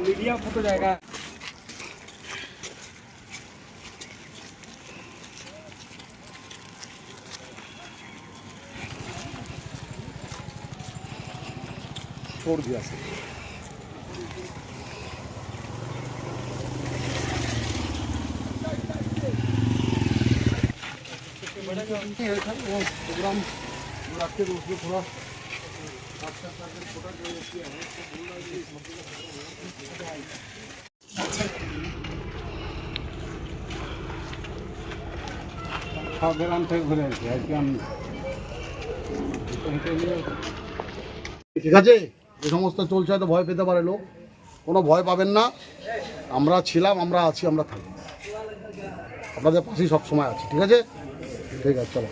Media photo जाएगा। জায়গা সর্দি আছে प्रोग्राम रखते तो उसमें थोड़ा সব গ্রাম থেকে ঘুরে এসেছি আজকে আমি ঠিক আছে যে সমস্ত চলছে, হয়তো ভয় পেতে পারে লোক। কোনো ভয় পাবেন না। আমরা ছিলাম, আমরা আছি, আমরা থাকি আপনাদের পাশেই সবসময় আছি, ঠিক আছে? ঠিক আছে, চলো।